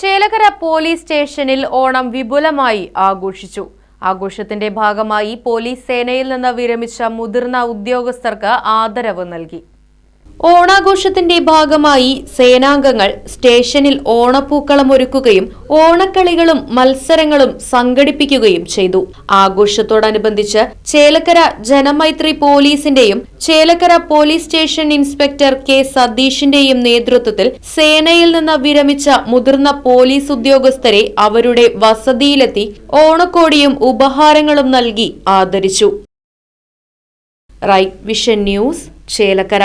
Chelakkara police സ്റ്റേഷനിൽ ഓണം വിപുലമായി ആഘോഷിച്ചു. ആഘോഷത്തിന്റെ ഭാഗമായി പോലീസ് സേനയിൽ നിന്ന് വിരമിച്ച മുതിർന്ന ഉദ്യോഗസ്ഥർക്ക് ആദരവ് നൽകി. ഓണാഘോഷത്തിന്റെ ഭാഗമായി സേനാംഗങ്ങൾ സ്റ്റേഷനിൽ ഓണപ്പൂക്കളം ഒരുക്കുകയും ഓണക്കളികളും മത്സരങ്ങളും സംഘടിപ്പിക്കുകയും ചെയ്തു. ആഘോഷത്തോടനുബന്ധിച്ച് ചേലക്കര ജനമൈത്രി പോലീസിന്റെയും Chelakkara police station inspector K സതീഷിന്റെയും നേതൃത്വത്തിൽ സേനയിൽ നിന്ന് വിരമിച്ച മുതിർന്ന പോലീസ് ഉദ്യോഗസ്ഥരെ അവരുടെ വസതിയിലെത്തി ഓണക്കോടിയും ഉപഹാരങ്ങളും നൽകി ആദരിച്ചു. Right vision news Chelakkara.